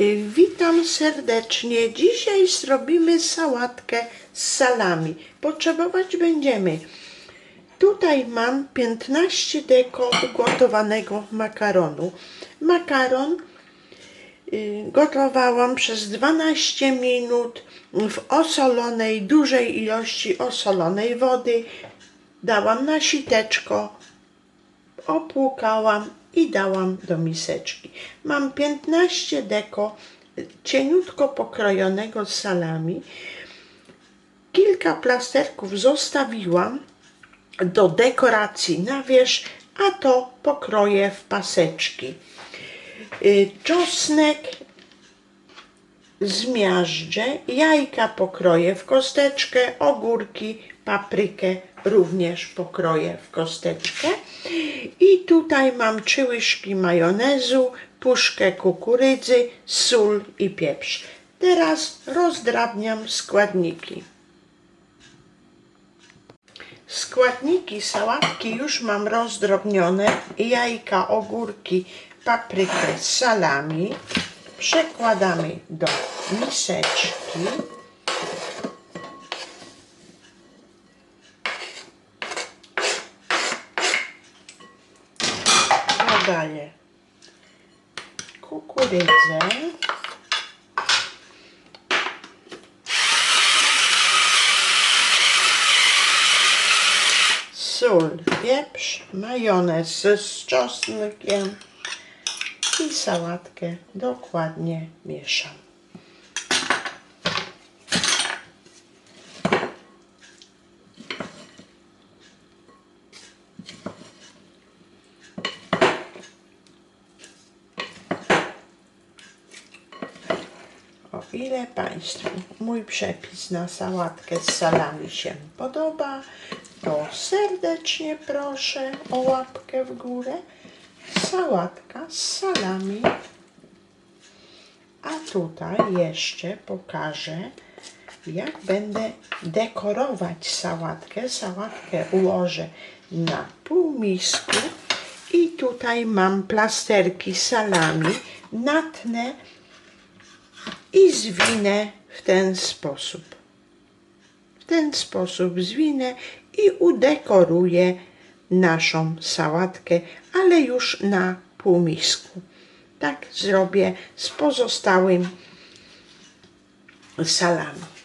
Y, Witam serdecznie. Dzisiaj zrobimy sałatkę z salami. Potrzebować będziemy. Tutaj mam 15 deko ugotowanego makaronu. Makaron y, gotowałam przez 12 minut w osolonej, dużej ilości osolonej wody. Dałam na siteczko, opłukałam i dałam do miseczki. Mam 15 deko cieniutko pokrojonego salami. Kilka plasterków zostawiłam do dekoracji na wierzch, a to pokroję w paseczki. Y, Czosnek zmiażdżę, jajka pokroję w kosteczkę, ogórki, paprykę również pokroję w kosteczkę. I tutaj mam trzy łyżki majonezu, puszkę kukurydzy, sól i pieprz. Teraz rozdrabniam składniki. Składniki sałatki już mam rozdrobnione. Jajka, ogórki, paprykę, salami. Przekładamy do miseczki. Dodaję kukurydzę. sól, pieprz, majonez z czosnkiem i sałatkę dokładnie mieszam. O ile Państwu mój przepis na sałatkę z salami się podoba, to serdecznie proszę o łapkę w górę. Sałatka z salami. A tutaj jeszcze pokażę, jak będę dekorować sałatkę. Sałatkę ułożę na półmisku i tutaj mam plasterki salami. Natnę i zwinę w ten sposób. W ten sposób zwinę i udekoruję naszą sałatkę, ale już na półmisku. Tak zrobię z pozostałym salami.